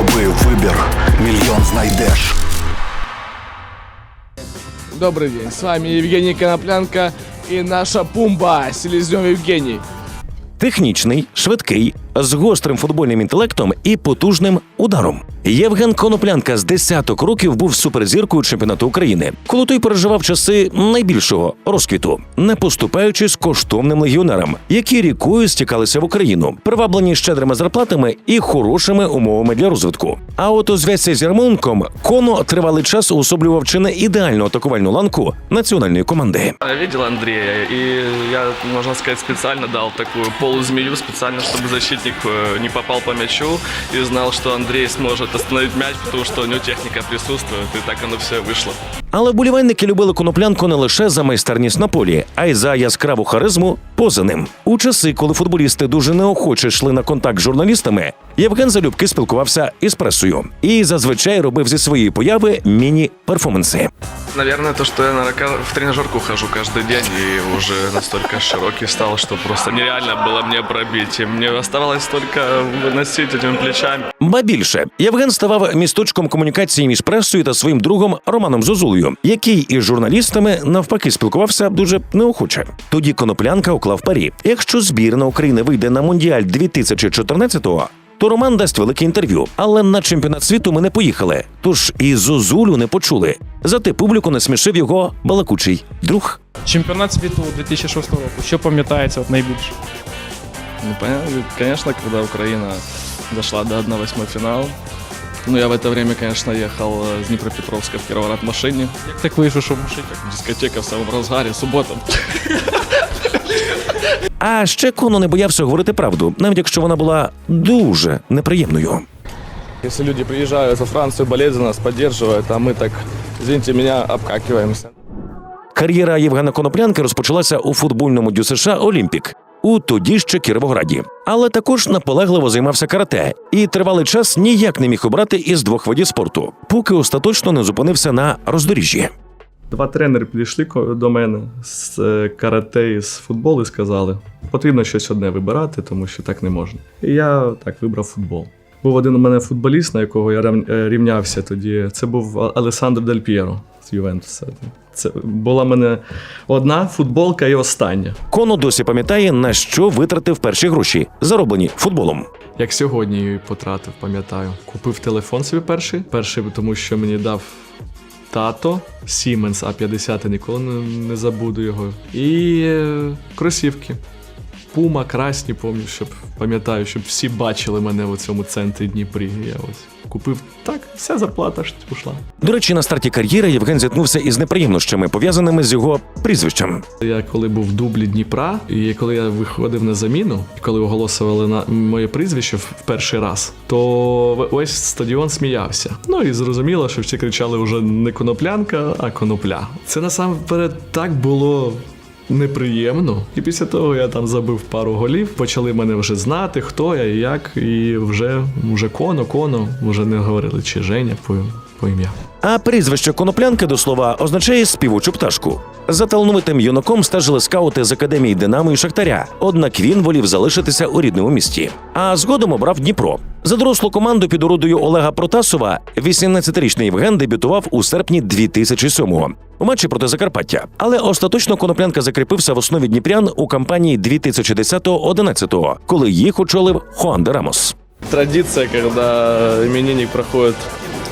Зроби вибір, мільйон знайдеш. Добрый день, с вами Евгений Коноплянка и наша Пумба, Селезнев Евгений. Технічний, швидкий, з гострим футбольним інтелектом і потужним ударом. Євген Коноплянка з десяток років був суперзіркою чемпіонату України, коли той переживав часи найбільшого розквіту, не поступаючись коштовним легіонерам, які рікою стікалися в Україну, приваблені щедрими зарплатами і хорошими умовами для розвитку. А от у зв'язці з Ярмоленком Коно тривалий час уособлював чи не ідеальну атакувальну ланку національної команди. Я видел Андрея, и я, можно сказать, специально дал такую полузмею, специально, чтобы защитник э, не попал по мячу и знал, что Андрей сможет остановить мяч, потому что у него техника присутствует, и так оно все вышло. Але болівальники любили коноплянку не лише за майстерність на полі, а й за яскраву харизму поза ним. У часи, коли футболісти дуже неохоче йшли на контакт з журналістами, Євген залюбки спілкувався із пресою і зазвичай робив зі своєї появи міні-перформанси. Наверное, то, что я на рака- в тренажерку хожу каждый день и уже настолько широкий стал, что просто нереально было мне пробить. И мне оставалось только выносить этими плечами. Ба більше Євген ставав місточком комунікації між пресою та своїм другом Романом Зозулею, який із журналістами навпаки спілкувався дуже неохоче. Тоді коноплянка уклав парі. Якщо збірна України вийде на мундіаль 2014-го, то Роман дасть велике інтерв'ю. Але на чемпіонат світу ми не поїхали. Тож і Зозулю не почули. Зате публіку не смішив його балакучий друг. Чемпіонат світу 2006 року. Що пам'ятається от найбільше? Ну, понятно, конечно, когда Украина дошла до 1-8 финала. Ну, я в это время, конечно, ехал э, с Днепропетровска в Кировоград в машине. Як так вийшло, що мушить? Дискотека в самом разгаре, суббота. А ще Коно не боявся говорити правду, навіть якщо вона була дуже неприємною. Если люди приезжают за Францию болеть за нас, поддерживают, а мы так, извините меня, обкакиваемся. Кар'єра Євгена Коноплянки розпочалася у футбольному дю США Олімпік у тоді ще Кіровограді, але також наполегливо займався карате і тривалий час ніяк не міг обрати із двох видів спорту, поки остаточно не зупинився на роздоріжжі. Два тренери підійшли до мене з е, карате і з футболу і сказали: потрібно щось одне вибирати, тому що так не можна. І я так вибрав футбол. Був один у мене футболіст, на якого я е, рівнявся тоді. Це був Алесандро Дель П'єро з Ювентуса. Це була мене одна футболка і остання. Коно досі пам'ятає, на що витратив перші гроші, зароблені футболом. Як сьогодні її потратив, пам'ятаю. Купив телефон собі перший. Перший, тому що мені дав тато Siemens A50, я ніколи не, не забуду його. І е, кросівки. Пума, красні, помню, щоб пам'ятаю, щоб всі бачили мене в цьому центрі Дніпрі. Я ось купив так, вся зарплата ж пішла. До речі, на старті кар'єри Євген зіткнувся із неприємнощами, пов'язаними з його прізвищем. Я коли був в дублі Дніпра, і коли я виходив на заміну, коли оголосували на моє прізвище в перший раз, то весь стадіон сміявся. Ну і зрозуміло, що всі кричали вже не коноплянка, а конопля. Це насамперед так було. Неприємно, і після того я там забив пару голів. Почали мене вже знати, хто я і як, і вже, вже коно, коно, вже не говорили, чи Женя по, по ім'я. А прізвище коноплянки до слова означає співучу пташку. За талановитим юнаком стежили скаути з академії Динамо і Шахтаря. Однак він волів залишитися у рідному місті. А згодом обрав Дніпро. За дорослу команду під орудою Олега Протасова 18-річний Євген дебютував у серпні 2007-го у матчі проти Закарпаття. Але остаточно коноплянка закріпився в основі Дніпрян у кампанії 2010-11, коли їх очолив Хуан де Рамос. Традиція, коли іменинник проходит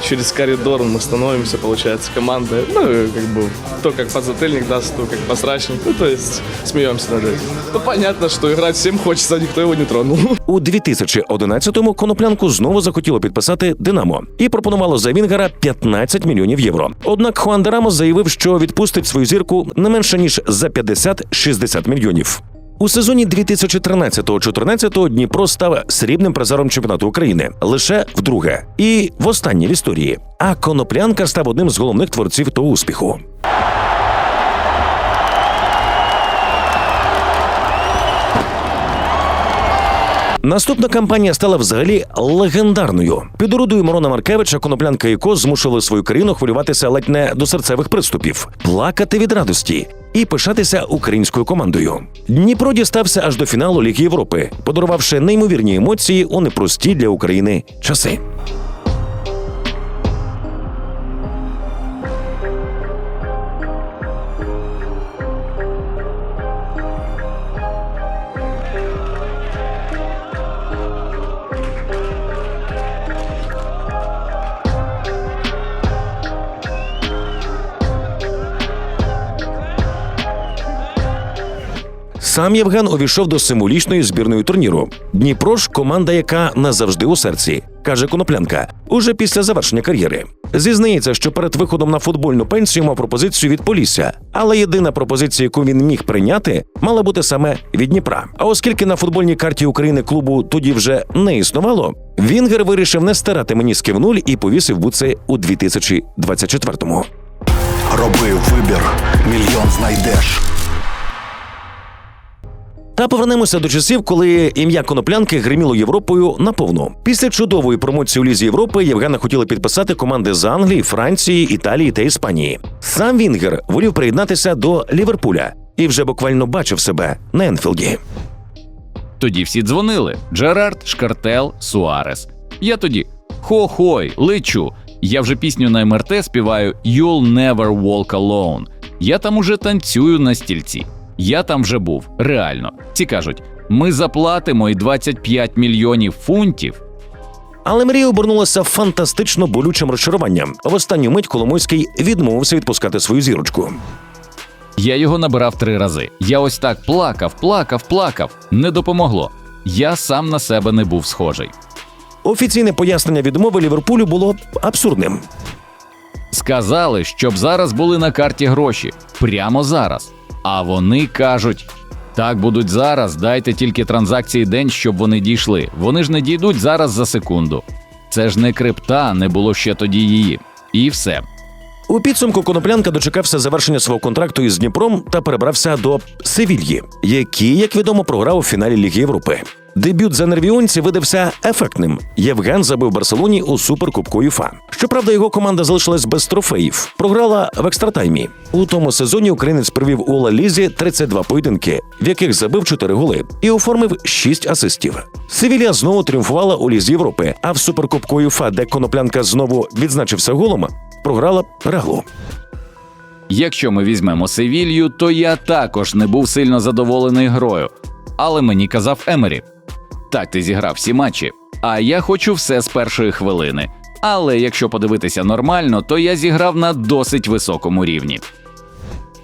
через коридор, мы становимся, получается, командой. Ну, и как бы, то как подзатыльник даст, то как посрачник. Ну, то есть, смеемся над этим. Ну, понятно, что играть всем хочется, а никто его не тронул. У 2011-му коноплянку знову захотіло підписати Динамо і пропонувало за Вінгера 15 мільйонів євро. Однак Хуан де Рамос заявив, що відпустить свою зірку не менше ніж за 50-60 мільйонів. У сезоні 2013-14 Дніпро став срібним призером чемпіонату України лише вдруге і востаннє в історії. А коноплянка став одним з головних творців того успіху. Наступна кампанія стала взагалі легендарною. Під орудою Мирона Маркевича коноплянка і Кос змушували свою країну хвилюватися ледь не до серцевих приступів, плакати від радості і пишатися українською командою. Дніпро дістався аж до фіналу Ліги Європи, подарувавши неймовірні емоції у непрості для України часи. Сам Євген увійшов до символічної збірної турніру. Дніпро ж команда, яка назавжди у серці, каже Коноплянка, уже після завершення кар'єри. Зізнається, що перед виходом на футбольну пенсію мав пропозицію від Полісся, але єдина пропозиція, яку він міг прийняти, мала бути саме від Дніпра. А оскільки на футбольній карті України клубу тоді вже не існувало, Вінгер вирішив не стирати меніски в нуль і повісив буци у 2024-му. Роби вибір, мільйон знайдеш. Та повернемося до часів, коли ім'я коноплянки гриміло Європою наповну. Після чудової промоції у Лізі Європи Євгена хотіли підписати команди з Англії, Франції, Італії та Іспанії. Сам Вінгер волів приєднатися до Ліверпуля і вже буквально бачив себе на Енфілді. Тоді всі дзвонили: Джерард, Шкартел, Суарес. Я тоді хо-хой, лечу. Я вже пісню на МРТ співаю You'll never walk alone. Я там уже танцюю на стільці. Я там вже був, реально. Ці кажуть: ми заплатимо і 25 мільйонів фунтів. Але мрія обернулася фантастично болючим розчаруванням. В останню мить Коломойський відмовився відпускати свою зірочку. Я його набирав три рази. Я ось так плакав, плакав, плакав. Не допомогло. Я сам на себе не був схожий. Офіційне пояснення відмови Ліверпулю було абсурдним. Сказали, щоб зараз були на карті гроші. Прямо зараз. А вони кажуть: так будуть зараз, дайте тільки транзакції день, щоб вони дійшли. Вони ж не дійдуть зараз за секунду. Це ж не крипта, не було ще тоді її. І все. У підсумку Коноплянка дочекався завершення свого контракту із Дніпром та перебрався до Севільї, який, як відомо, програв у фіналі Ліги Європи. Дебют за нервіонці видався ефектним. Євген забив Барселоні у суперкубку ЮФА. Щоправда, його команда залишилась без трофеїв. Програла в екстратаймі. У тому сезоні українець провів у Ла Лізі 32 поєдинки, в яких забив 4 голи і оформив 6 асистів. Севілія знову тріумфувала у Лізі Європи, а в суперкубку ЮФА, де Коноплянка знову відзначився голом, програла Реглу. Якщо ми візьмемо Севілью, то я також не був сильно задоволений грою. Але мені казав Емері: так, ти зіграв всі матчі, а я хочу все з першої хвилини. Але якщо подивитися нормально, то я зіграв на досить високому рівні.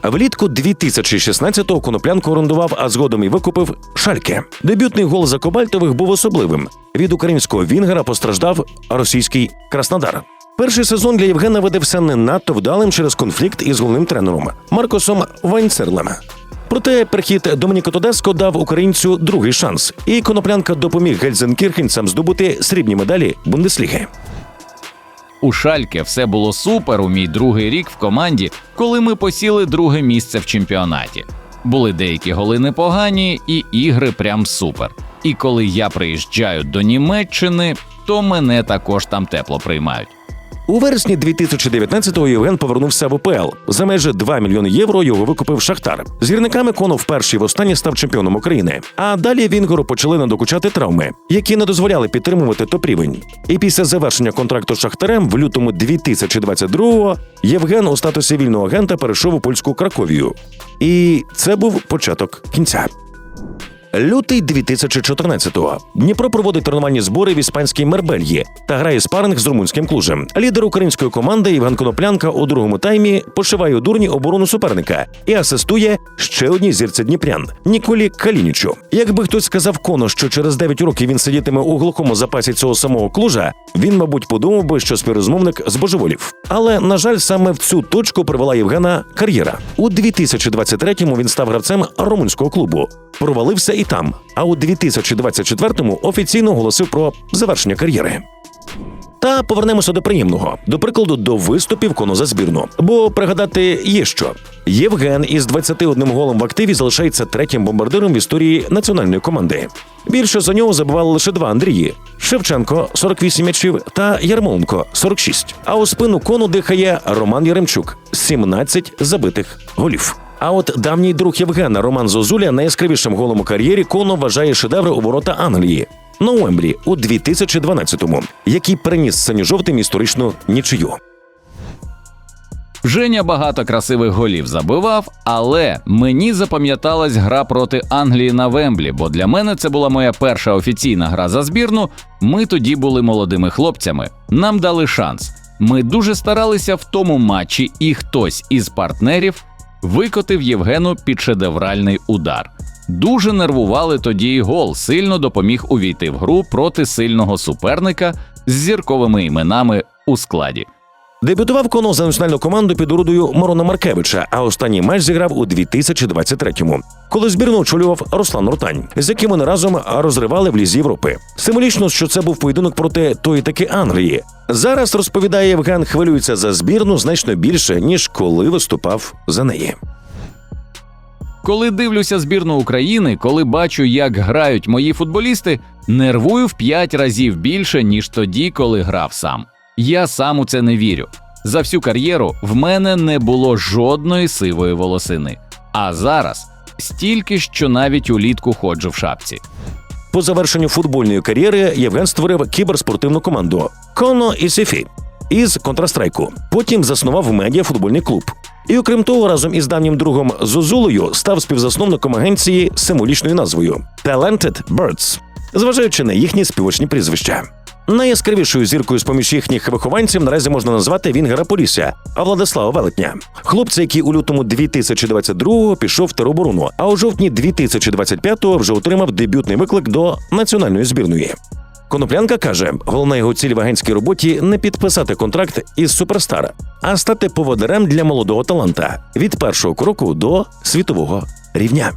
Влітку 2016-го коноплянку орендував, а згодом і викупив Шальке. Дебютний гол за Кобальтових був особливим. Від українського Вінгера постраждав російський Краснодар. Перший сезон для Євгена видався не надто вдалим через конфлікт із головним тренером Маркосом Вайнцерлем. Проте прихід Домініко Тодеско дав українцю другий шанс, і коноплянка допоміг гельзенкірхенцям здобути срібні медалі Бундесліги. У Шальке все було супер у мій другий рік в команді, коли ми посіли друге місце в чемпіонаті. Були деякі голи непогані, і ігри прям супер. І коли я приїжджаю до Німеччини, то мене також там тепло приймають. У вересні 2019-го Євген повернувся в ОПЛ. За майже 2 мільйони євро його викупив Шахтар. З гірниками Коно вперше і востаннє став чемпіоном України. А далі Вінгору почали надокучати травми, які не дозволяли підтримувати топ-рівень. І після завершення контракту з Шахтарем в лютому 2022-го Євген у статусі вільного агента перейшов у польську Краковію. І це був початок кінця. Лютий 2014-го. Дніпро проводить тренувальні збори в іспанській Мербельї та грає спаринг з румунським клужем. Лідер української команди Євген Коноплянка у другому таймі пошиває у дурні оборону суперника і асистує ще одній зірці Дніпрян Ніколі Калінічу. Якби хтось сказав Коно, що через 9 років він сидітиме у глухому запасі цього самого клужа, він, мабуть, подумав би, що співрозмовник збожеволів. Але на жаль, саме в цю точку привела Євгена кар'єра. У 2023-му він став гравцем румунського клубу. Провалився і там. А у 2024-му офіційно оголосив про завершення кар'єри. Та повернемося до приємного, до прикладу, до виступів кону за збірну. Бо пригадати є що. Євген із 21 голом в активі залишається третім бомбардиром в історії національної команди. Більше за нього забивали лише два Андрії: Шевченко 48 м'ячів та Ярмоленко 46. А у спину кону дихає Роман Яремчук 17 забитих голів. А от давній друг Євгена Роман Зозуля найяскравішим голом у кар'єрі коно вважає шедеври у ворота Англії на Уемблі у 2012-му, який приніс синьо-жовтим історичну нічию. Женя багато красивих голів забивав, але мені запам'яталась гра проти Англії на Вемблі, бо для мене це була моя перша офіційна гра за збірну. Ми тоді були молодими хлопцями. Нам дали шанс. Ми дуже старалися в тому матчі, і хтось із партнерів викотив Євгену під шедевральний удар. Дуже нервували тоді і гол, сильно допоміг увійти в гру проти сильного суперника з зірковими іменами у складі. Дебютував Коно за національну команду під орудою Морона Маркевича, а останній матч зіграв у 2023-му, коли збірну очолював Руслан Ротань, з яким вони разом розривали в лізі Європи. Символічно, що це був поєдинок проти тої таки Англії. Зараз розповідає Євген, хвилюється за збірну значно більше ніж коли виступав за неї. Коли дивлюся збірну України, коли бачу, як грають мої футболісти, нервую в п'ять разів більше, ніж тоді, коли грав сам. Я сам у це не вірю. За всю кар'єру в мене не було жодної сивої волосини. А зараз стільки, що навіть улітку ходжу в шапці. По завершенню футбольної кар'єри Євген створив кіберспортивну команду Коно і Сіфі із контрастрайку. Потім заснував медіафутбольний клуб. І окрім того, разом із давнім другом Зозулею став співзасновником агенції символічною назвою Talented Birds, зважаючи на їхні співочні прізвища. Найяскравішою зіркою з поміж їхніх вихованців наразі можна назвати Вінгера Полісся, а Владислава Велетня, хлопця, який у лютому 2022-го пішов в тероборону, а у жовтні 2025-го вже отримав дебютний виклик до національної збірної. Коноплянка каже, головна його ціль в агентській роботі не підписати контракт із суперстара, а стати поводирем для молодого таланта від першого кроку до світового рівня.